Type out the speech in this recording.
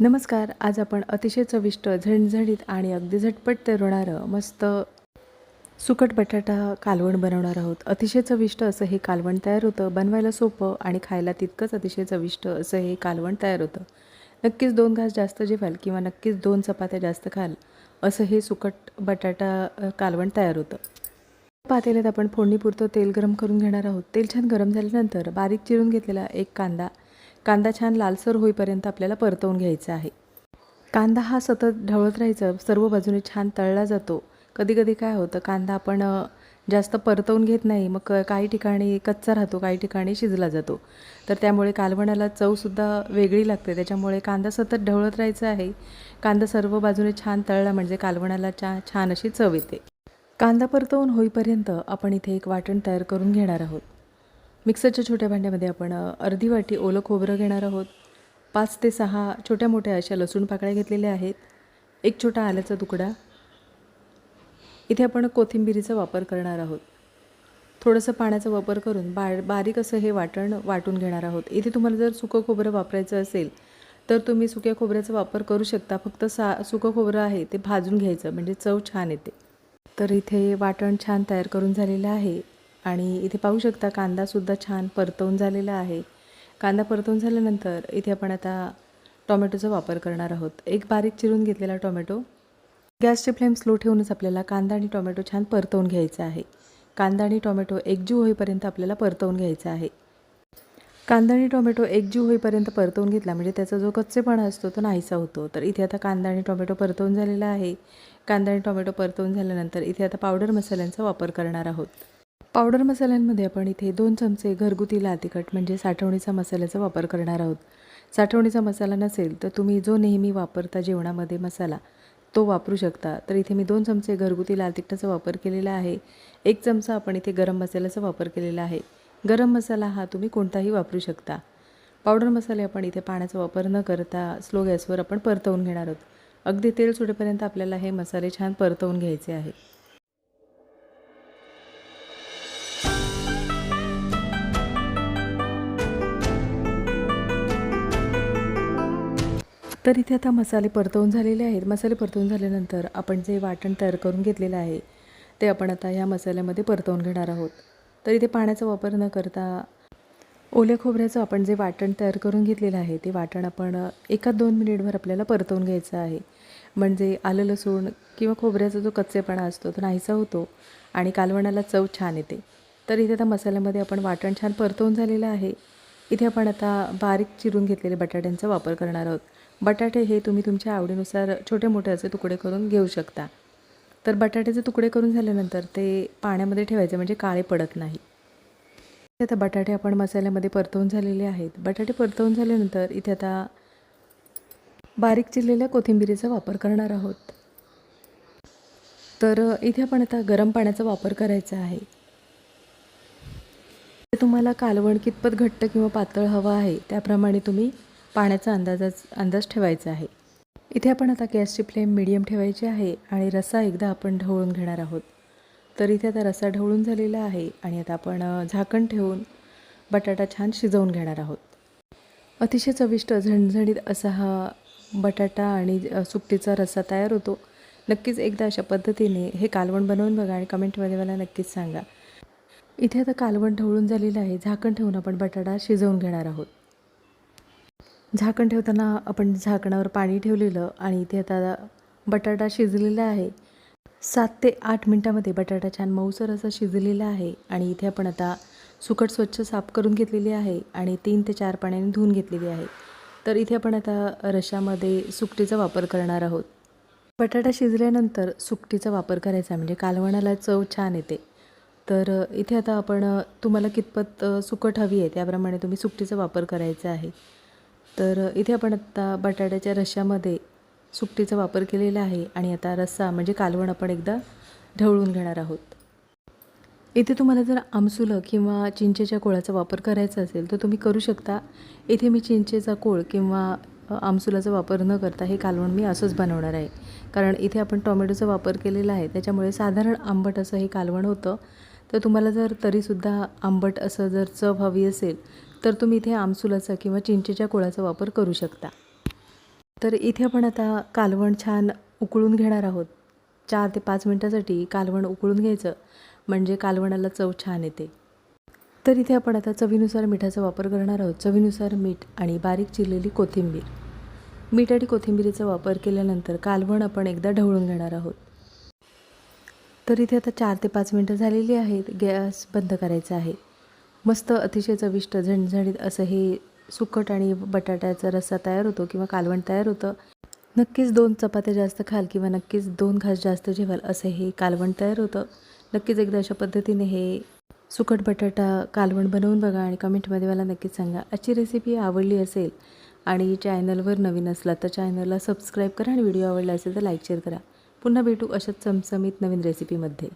नमस्कार आज आपण अतिशय चविष्ट झणझणीत आणि अगदी झटपट तळणारं मस्त सुकट बटाटा कालवण बनवणार आहोत. अतिशय चविष्ट असं हे कालवण तयार होतं. बनवायला सोपं आणि खायला तितकंच अतिशय चविष्ट असं हे कालवण तयार होतं. नक्कीच दोन घास जास्त जेवाल किंवा नक्कीच दोन चपात्या जास्त खाल असं हे सुकट बटाटा कालवण तयार होतं. पातेल्यात आपण फोडणीपुरतं तेल गरम करून घेणार आहोत. तेल छान गरम झाल्यानंतर बारीक चिरून घेतलेला एक कांदा कांदा छान लालसर होईपर्यंत आपल्याला परतवून घ्यायचा आहे. कांदा हा सतत ढवळत राहायचा सर्व बाजूने छान तळला जातो. कधीकधी काय होतं कांदा आपण जास्त परतवून घेत नाही मग क- काही ठिकाणी कच्चा राहतो काही ठिकाणी शिजला जातो. तर त्यामुळे कालवणाला चवसुद्धा वेगळी लागते. त्याच्यामुळे कांदा सतत ढवळत राहायचा आहे. कांदा सर्व बाजूने छान तळला म्हणजे कालवणाला छा छान अशी चव येते. कांदा परतवून होईपर्यंत आपण इथे एक वाटण तयार करून घेणार आहोत. मिक्सरच्या छोट्या भांड्यामध्ये आपण अर्धी वाटी ओलं खोबरं घेणार आहोत. पाच ते सहा छोट्या मोठ्या अशा लसूण पाकळ्या घेतलेल्या आहेत. एक छोटा आल्याचा तुकडा. इथे आपण कोथिंबिरीचा वापर करणार आहोत. थोडंसं पाण्याचा वापर करून बा बारीक असं हे वाटण वाटून घेणार आहोत. इथे तुम्हाला जर सुकं खोबरं वापरायचं असेल तर तुम्ही सुक्या खोबऱ्याचा वापर करू शकता. फक्त सा सुकं खोबरं आहे ते भाजून घ्यायचं म्हणजे चव छान येते. तर इथे वाटण छान तयार करून झालेलं आहे. आणि इथे पाहू शकता कांदासुद्धा छान परतवून झालेला आहे. कांदा परतवून झाल्यानंतर इथे आपण आता टोमॅटोचा वापर करणार आहोत. एक बारीक चिरून घेतलेला टोमॅटो. गॅसची फ्लेम स्लो ठेवूनच आपल्याला कांदा आणि टोमॅटो छान परतवून घ्यायचा आहे. कांदा आणि टोमॅटो एकजीव होईपर्यंत आपल्याला परतवून घ्यायचा आहे. कांदा आणि टोमॅटो एकजीव होईपर्यंत परतवून घेतला म्हणजे त्याचा जो कच्चेपणा असतो तो नाहीसा होतो. तर इथे आता कांदा आणि टोमॅटो परतवून झालेला आहे. कांदा आणि टोमॅटो परतवून झाल्यानंतर इथे आता पावडर मसाल्यांचा वापर करणार आहोत. पावडर मसाल्यांमध्ये आपण इथे दोन चमचे घरगुती लाल तिखट म्हणजे साठवणीचा मसाल्याचा वापर करणार आहोत. साठवणीचा मसाला नसेल तर तुम्ही जो नेहमी वापरता जेवणामध्ये मसाला तो वापरू शकता. तर इथे मी दोन चमचे घरगुती लाल तिखटाचा वापर केलेला आहे. एक चमचा आपण इथे गरम मसाल्याचा वापर केलेला आहे. गरम मसाला हा तुम्ही कोणताही वापरू शकता. पावडर मसाले आपण इथे पाण्याचा वापर न करता स्लो गॅसवर आपण परतवून घेणार आहोत. अगदी तेल सुटेपर्यंत आपल्याला हे मसाले छान परतवून घ्यायचे आहे. तर इथे आता मसाले परतवून झालेले आहेत. मसाले परतवून झाल्यानंतर आपण जे वाटण तयार करून घेतलेलं आहे ते आपण आता ह्या मसाल्यामध्ये परतवून घेणार आहोत. तर इथे पाण्याचा वापर न करता ओल्या खोबऱ्याचं आपण जे वाटण तयार करून घेतलेलं आहे ते वाटण आपण एका दोन मिनिटभर आपल्याला परतवून घ्यायचं आहे. म्हणजे आलं लसूण किंवा खोबऱ्याचा जो कच्चेपणा असतो तो नाहीसा होतो आणि कालवणाला चव छान येते. तर इथे आता मसाल्यामध्ये आपण वाटण छान परतवून झालेलं आहे. इथे आपण आता बारीक चिरून घेतलेले बटाट्यांचा वापर करणार आहोत. बटाटे हे तुम्ही तुमच्या आवडीनुसार छोटे मोठे असे तुकडे करून घेऊ शकता. तर बटाट्याचे तुकडे करून झाल्यानंतर ते पाण्यामध्ये ठेवायचे म्हणजे काळे पडत नाही. आता बटाटे आपण मसाल्यामध्ये परतवून झालेले आहेत. बटाटे परतवून झाल्यानंतर इथे आता बारीक चिरलेल्या कोथिंबिरीचा वापर करणार आहोत. तर इथे आपण आता गरम पाण्याचा वापर करायचा आहे. ते तुम्हाला कालवण कितपत घट्ट किंवा पातळ हवं आहे त्याप्रमाणे तुम्ही पाण्याचा अंदाजाच अंदाज ठेवायचा आहे. इथे आपण आता गॅसची फ्लेम मिडियम ठेवायची आहे आणि रस्सा एकदा आपण ढवळून घेणार आहोत. तर इथे आता रस्सा ढवळून झालेला आहे आणि आता आपण झाकण ठेवून बटाटा छान शिजवून घेणार आहोत. अतिशय चविष्ट झणझणीत असा हा बटाटा आणि सुकटीचा रस्सा तयार होतो. नक्कीच एकदा अशा पद्धतीने हे कालवण बनवून बघा आणि कमेंटमध्ये मला नक्कीच सांगा. इथे आता कालवण ढवळून झालेलं आहे. झाकण ठेवून आपण बटाटा शिजवून घेणार आहोत. झाकण ठेवताना आपण झाकणावर पाणी ठेवलेलं आणि इथे आता बटाटा शिजलेला आहे. सात ते आठ मिनटामध्ये बटाटा छान मऊसर असा शिजलेला आहे आणि इथे आपण आता सुकट स्वच्छ साफ करून घेतलेली आहे आणि तीन ते चार पाण्याने धुवून घेतलेली आहे. तर इथे आपण आता रशामध्ये सुकटीचा वापर करणार आहोत. बटाटा शिजल्यानंतर सुकटीचा वापर करायचा म्हणजे कालवणाला चव छान येते. तर इथे आता आपण तुम्हाला कितपत सुकट हवी आहे त्याप्रमाणे तुम्ही सुकटीचा वापर करायचा आहे. तर इथे आपण आत्ता बटाट्याच्या रश्श्यामध्ये सुकटीचा वापर केलेला आहे आणि आता रस्सा म्हणजे कालवण आपण एकदा ढवळून घेणार आहोत. इथे तुम्हाला जर आमसुलं किंवा चिंचेच्या कोळाचा वापर करायचा असेल तर तुम्ही करू शकता. इथे मी चिंचेचा कोळ किंवा आमसुलाचा वापर न करता हे कालवण मी असंच बनवणार आहे. कारण इथे आपण टोमॅटोचा वापर केलेला आहे त्याच्यामुळे साधारण आंबट असं हे कालवण होतं. तर तुम्हाला जर तरीसुद्धा आंबट असं जर चव हवी असेल तर तुम्ही इथे आमसुलाचा किंवा चिंचेच्या कोळाचा वापर करू शकता. तर इथे आपण आता कालवण छान उकळून घेणार आहोत. चार ते पाच मिनटासाठी कालवण उकळून घ्यायचं म्हणजे कालवणाला चव छान येते. तर इथे आपण आता चवीनुसार मिठाचा वापर करणार आहोत. चवीनुसार मीठ आणि बारीक चिरलेली कोथिंबीर. मीठ आणि कोथिंबीरीचा वापर केल्यानंतर कालवण आपण एकदा ढवळून घेणार आहोत. तर इथे आता चार ते पाच मिनटं झालेली आहेत. गॅस बंद करायचा आहे. मस्त अतिशय चविष्ट झणझणीत असं हे सुकट आणि बटाट्याचा रस्सा तयार होतो किंवा कालवण तयार होतं. नक्कीच दोन चपात्या जास्त खाल किंवा नक्कीच दोन घास जास्त जेवाल असं हे कालवण तयार होतं. नक्कीच एकदा अशा पद्धतीने हे सुकट बटाटा कालवण बनवून बघा आणि कमेंटमध्ये मला नक्कीच सांगा. आजची रेसिपी आवडली असेल आणि चॅनलवर नवीन असला तर चॅनलला सबस्क्राईब करा आणि व्हिडिओ आवडला असेल तर लाईक शेअर करा. पुन्हा भेटू अशाच चमचमीत नवीन रेसिपीमध्ये